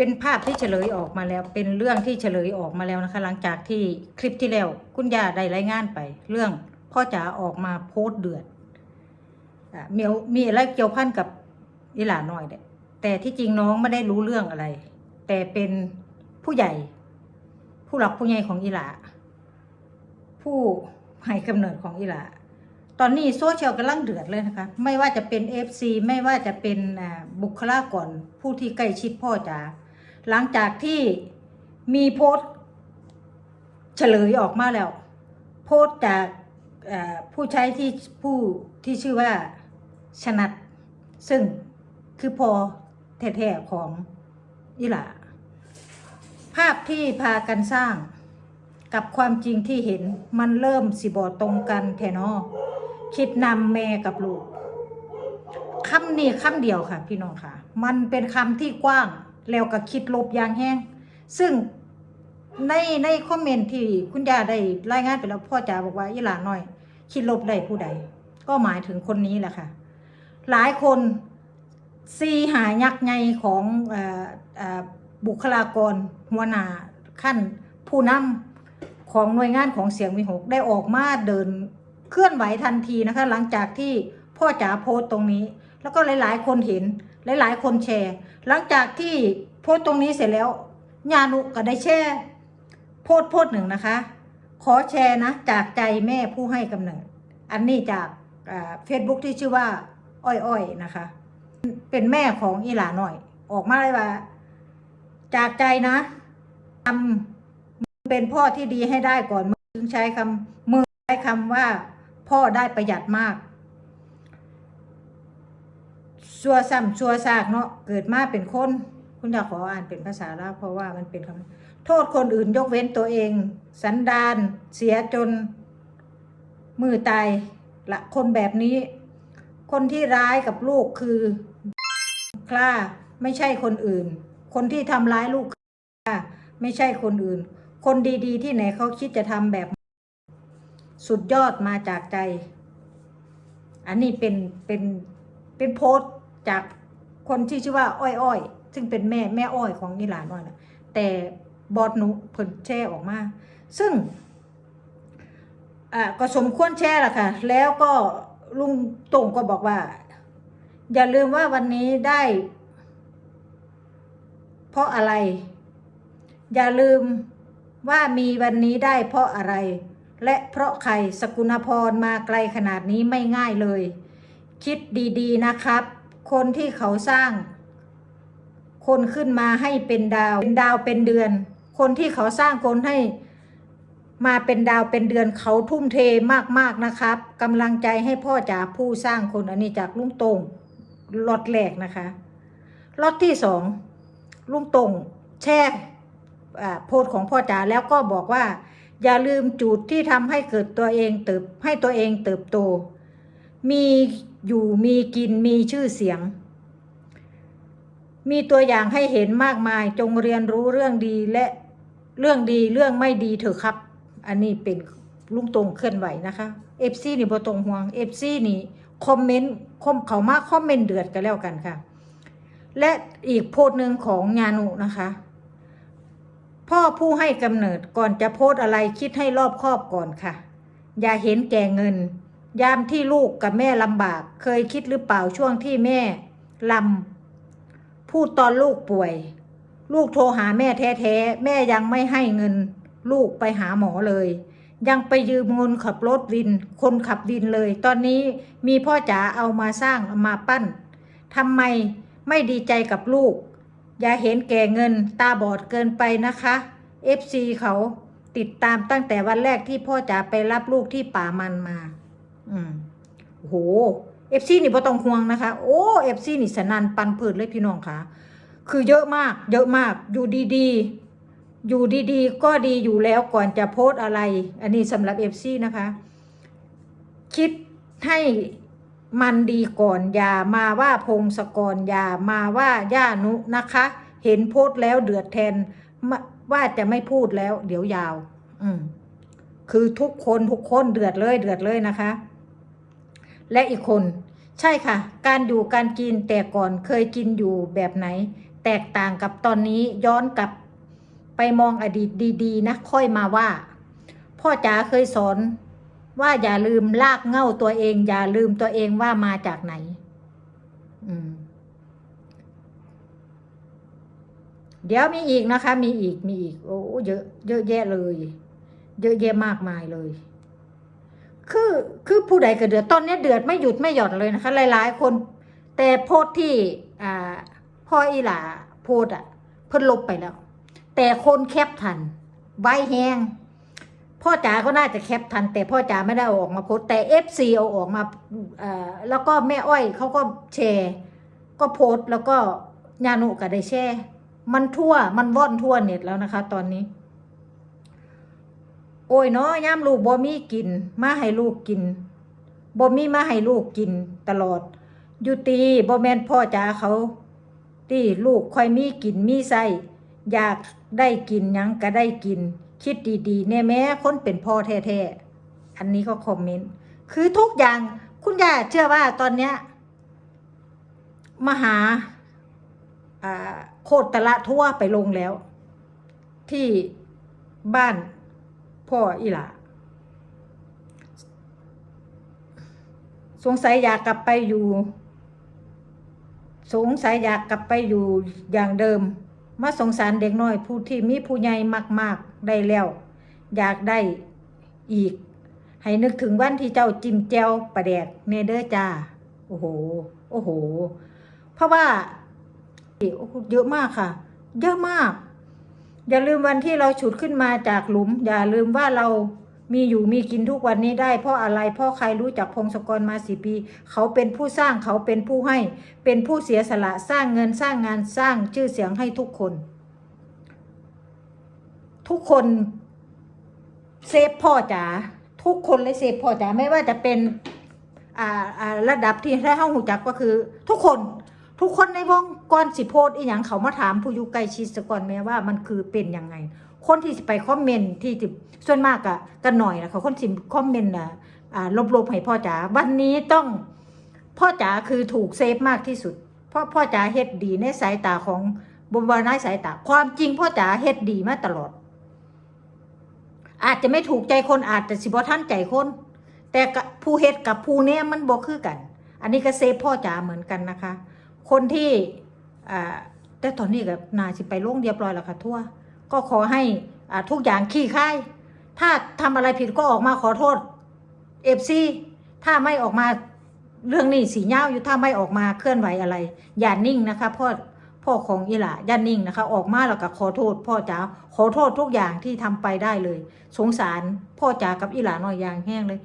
เป็นภาพที่เฉลยออกมาแล้ว เป็นเรื่องที่เฉลยออกมาแล้วนะคะ หลังจากที่คลิปที่แล้วคุณย่าได้รายงานไป เรื่องพ่อจ๋าออกมาโพสเดือดอะมีมีอะไรเกี่ยวพันกับอีหลาน้อยเด้แต่ที่จริงน้องไม่ได้รู้เรื่องอะไร แต่เป็นผู้ใหญ่ ผู้หลักผู้ใหญ่ของอีหลาผู้ให้กำเนิดของอีหลาตอนนี้โซเชียลกำลังเดือดเลยนะคะ ไม่ว่าจะเป็น FC ไม่ว่าจะเป็นบุคลากรผู้ที่ใกล้ชิดพ่อจ๋า หลังจากที่มีโพสต์เฉลยออกมาแล้ว โพสต์จากผู้ใช้ที่ผู้ที่ชื่อว่าชนัดซึ่งคือพอแท้ๆของอิหลาภาพที่พากันสร้างกับความจริงที่เห็นมันเริ่มสิบอตรงกันแทนอคิดนำแม่กับลูกคำนี้คำเดียวค่ะ พี่น้องค่ะ มันเป็นคำที่กว้าง แล้วก็คิดลบอย่างแห้งซึ่งในในคอมเมนต์ที่คุณยาได้รายงานไปแล้วพ่อจ๋าบอกว่าอีหลาน้อย คิดลบได้ผู้ใด ก็หมายถึงคนนี้แหละค่ะ หลายคนซีหายักไงของออบุคลากรหัวหน้าขั้นผู้นำของหน่วยงานของเสียงมีหกได้ออกมาเดินเคลื่อนไหวทันทีนะคะ หลังจากที่พ่อจ๋าโพสต์ตรงนี้ แล้วก็หลาย ๆ คนเห็น หลาย ๆ คนแชร์ หลังจากที่โพสต์ตรงนี้เสร็จแล้วญานุก็ได้แชร์โพสต์โพสต์หนึ่งนะคะ ขอแชร์นะ จากใจแม่ผู้ให้กำเนิด อันนี้จากเฟซบุ๊กที่ชื่อว่า อ้อยๆนะคะ เป็นแม่ของอีหลาหน่อย ออกมาเลยว่า จากใจนะทำเป็นพ่อที่ดีให้ได้ก่อนมึงใช้คำมือใช้คำว่าพ่อได้ประหยัดมาก ชัวซ้ำชัวซากเนาะเกิดมาเป็นคน คุณอยากขออ่านเป็นภาษาลาวเพราะว่ามันเป็นคำโทษคนอื่นยกเว้นตัวเอง สันดานเสียจนมือตายละคนแบบนี้ คนที่ร้ายกับลูกคือคล้าไม่ใช่คนอื่น คนที่ทำร้ายลูกคือคล้าไม่ใช่คนอื่น คนดีๆ ที่ไหนเขาคิดจะทำแบบ สุดยอดมาจากใจ อันนี้เป็นเป็นเป็นโพสต์ จากคนที่ชื่อว่าอ้อยอ้อยซึ่งเป็นแม่แม่อ้อยของอีหลานน้อยนะแต่บอดหนุเพิ่นแช่ออกมา ซึ่งอ่าก็สมควรแช่ละค่ะ แล้วก็ลุงตงก็บอกว่า อย่าลืมว่าวันนี้ได้ เพราะอะไร อย่าลืมว่ามีวันนี้ได้เพราะอะไร และเพราะใครสกุณพรมาไกลขนาดนี้ไม่ง่ายเลย คิดดีๆนะครับ คนที่เขาสร้าง คนขึ้นมาให้เป็นดาว เป็นดาวเป็นเดือน คนที่เขาสร้างคนให้มาเป็นดาวเป็นเดือนเขาทุ่มเทมากๆนะครับกำลังใจให้พ่อจ๋าผู้สร้างคนอันนี้จากลุงตงล็อตแรกนะคะล็อตที่สองลุงตงแช่โพสของพ่อจ๋าแล้วก็บอกว่า อย่าลืมจุดที่ทำให้เกิดตัวเองเติบให้ตัวเองเติบโต มี อยู่มีกินมีชื่อเสียง มีตัวอย่างให้เห็นมากมายจงเรียนรู้เรื่องดีและเรื่องดีเรื่องไม่ดีเถอะครับ อันนี้เป็นลุงตรงเคลื่อนไหวนะคะเอฟซีนี่บ่ตรงห่วงเอฟซีนี่คอมเมนต์คมเขามากคอมเมนต์เดือดกันแล้วกันค่ะ และอีกโพสหนึ่งของญานุนะคะ พ่อผู้ให้กำเนิดก่อนจะโพสอะไรคิดให้รอบคอบก่อนค่ะ อย่าเห็นแก่เงิน ยามที่ลูกกับแม่ลำบาก เคยคิดหรือเปล่าช่วงที่แม่ลำพูดตอนลูกป่วย ลูกโทรหาแม่แท้ๆ แม่ยังไม่ให้เงิน ลูกไปหาหมอเลย ยังไปยืมเงินขับรถวิน คนขับวินเลย ตอนนี้มีพ่อจ๋าเอามาสร้างเอามาปั้นทำไมไม่ดีใจกับลูก อย่าเห็นแก่เงินตาบอดเกินไปนะคะ FC เขาติดตามตั้งแต่วันแรกที่พ่อจ๋าไปรับลูกที่ป่ามันมา อืมโอ้โห FC นี่บ่ต้องห่วงนะคะ โอ้ FC นี่สนันปันผืดเลยพี่น้องค่ะ คือเยอะมาก เยอะมากอยู่ดีๆ อยู่ดีๆ ก็ดีอยู่แล้วก่อนจะโพสอะไร อันนี้สำหรับ FC นะคะ คิดให้มันดีก่อนอย่ามาว่าพงศกรอย่ามาว่าย่านุนะคะ เห็นโพสแล้วเดือดแทนว่าจะไม่พูดแล้ว เดี๋ยวยาว อืมคือทุกคนทุกคนเดือดเลย เดือดเลยนะคะ และอีกคน ใช่ค่ะ การอยู่การกินแต่ก่อนเคยกินอยู่แบบไหน แตกต่างกับตอนนี้ย้อนกลับไปมองอดีตดีๆ นะ ค่อยมาว่า พ่อจ๋าเคยสอนว่าอย่าลืมลากเง่าตัวเอง อย่าลืมตัวเองว่ามาจากไหน อืมเดี๋ยวมีอีกนะคะ มีอีกมีอีก โอ้เยอะ เยอะแยะเลย เยอะแยะมากมายเลย คือคือผู้ใดก็เดือดตอนนี้เดือดไม่หยุดไม่หย่อนเลยนะคะ หลายๆ คนแต่โพสที่อ่าพ่ออีหลาโพสอะเพิ่นลบไปแล้ว แต่คนแคปทันใบแหงพ่อจ๋าก็น่าจะแคปทัน แต่พ่อจ๋าไม่ได้ออกมาโพสแต่เอฟซีเอาออกมาแล้วก็แม่อ้อยเขาก็แชร์ ก็โพสแล้วก็ญานุก็ได้แชร์ มันทั่วมันว่อนทั่วเน็ตแล้วนะคะ ตอนนี้ โอ้ยเนาะย่ามลูกบ่มีกิน มาให้ลูกกินบ่มีมาให้ลูกกินตลอด อยู่ตีบ่แม่นพ่อจ๋าเขา ตีลูกค่อยมีกินมีใส่อยากได้กินยังก็ได้กิน คิดดีๆเนี่ยแม้คนเป็นพ่อแท้ๆอันนี้ก็คอมเมนต์คือทุกอย่างคุณย่าเชื่อว่าตอนเนี้ยมหาอ่าโคตรตะละทั่วไปลงแล้ว ที่บ้าน พ่ออีหลาสงสัยอยากกลับไปอยู่ สงสัยอยากกลับไปอยู่อย่างเดิม มาสงสารเด็กน้อยผู้ที่มีผู้ใหญ่มาก ๆ ได้แล้ว อยากได้อีก ให้นึกถึงวันที่เจ้าจิ้มแจวประแดกเนเดอร์จ้า โอ้โห โอ้โห เพราะว่าเยอะมากค่ะ เยอะมาก อย่าลืมวันที่เราฉุดขึ้นมาจากหลุม อย่าลืมว่าเรามีอยู่มีกินทุกวันนี้ได้เพราะอะไรเพราะใครรู้จักพงศกรมาสี่ปี เขาเป็นผู้สร้างเขาเป็นผู้ให้ เป็นผู้เสียสละสร้างเงินสร้างงานสร้างชื่อเสียงให้ทุกคน ทุกคนเซฟพ่อจ๋าทุกคนเลยเซฟพ่อจ๋าไม่ว่าจะเป็นอ่าอ่าระดับที่ถ้าเฮาหูจักก็คือ ทุกคน ทุกคนในวงก่อนสิโพสต์อีหยังเขามาถามผู้อยู่ใกล้ชิดซะก่อนแม้ว่ามันคือเป็นยังไง คนที่สิไปคอมเมนต์ที่สิส่วนมากอะกันหน่อยนะเขาคนสิคอมเมนต์อะอ่าลบๆให้พ่อจ๋าวันนี้ต้องพ่อจ๋าคือถูกเซฟมากที่สุด เพราะพ่อจ๋าเฮ็ดดีในสายตาของบนบนในสายตาความจริงพ่อจ๋าเฮ็ดดีมาตลอด อาจจะไม่ถูกใจคนอาจจะสิบ่ท่านใจคน แต่ผู้เฮ็ดกับผู้เนี่ยมันบ่คือกัน อันนี้ก็เซฟพ่อจ๋าเหมือนกันนะคะ คนที่แต่ตอนนี้ก็นาสิไปโลงเรียบร้อยแล้วค่ะทั่ว ก็ขอให้ทุกอย่างขี้ค่าย ถ้าทำอะไรผิดก็ออกมาขอโทษเอฟซีถ้าไม่ออกมาเรื่องนี้สีเย้าอยู่ถ้าไม่ออกมาเคลื่อนไหวอะไร อย่านิ่งนะคะพ่อพ่อของอีหล่าอย่านิ่งนะคะ ออกมาแล้วก็ขอโทษ พ่อจ๋าขอโทษทุกอย่างที่ทำไปได้เลย สงสารพ่อจ๋ากับอีหลาน้อยอย่างแห้งเลย